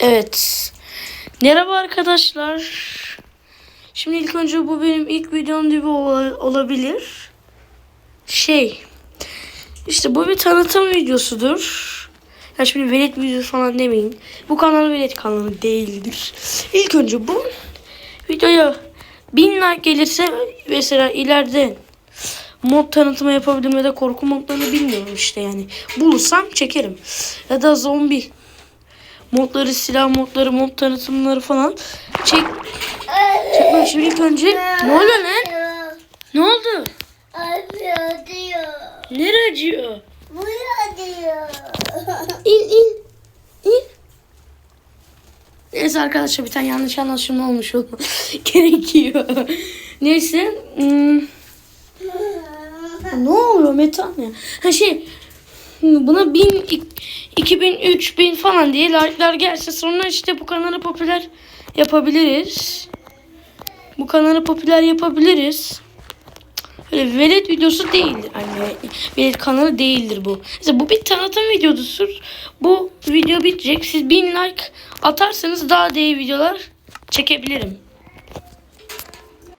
Evet. Merhaba arkadaşlar. Şimdi ilk önce bu benim ilk videom gibi ola- olabilir. Şey. İşte bu bir tanıtım videosudur. Ya şimdi velet videosu falan demeyin. Bu kanal velet kanalı değildir. İlk önce bu videoya bin like gelirse mesela ileride mod tanıtımı yapabilirim ya da korku modlarını bilmiyorum işte yani. Bulursam çekerim. Ya da zombi modları, silah modları, mod tanıtımları falan çek. Çekmem şimdi ilk önce. Ne oluyor lan? Ne oldu? Acıyor diyor. Nere acıyor? Buraya diyor. İn in. İn. Neyse arkadaşlar bir tane yanlış anlaşılma olmuş olma gerekiyor. Neyse. hmm, ne oluyor Metan ya? Ha şey buna bin, ik- 2000, 3000 falan diye like'lar gelse sonra işte bu kanalı popüler yapabiliriz. Bu kanalı popüler yapabiliriz. Öyle velet videosu değildir. Yani velet kanalı değildir bu. Mesela bu bir tanıtım videosudur. Bu video bitecek. Siz bin like atarsanız daha da iyi videolar çekebilirim.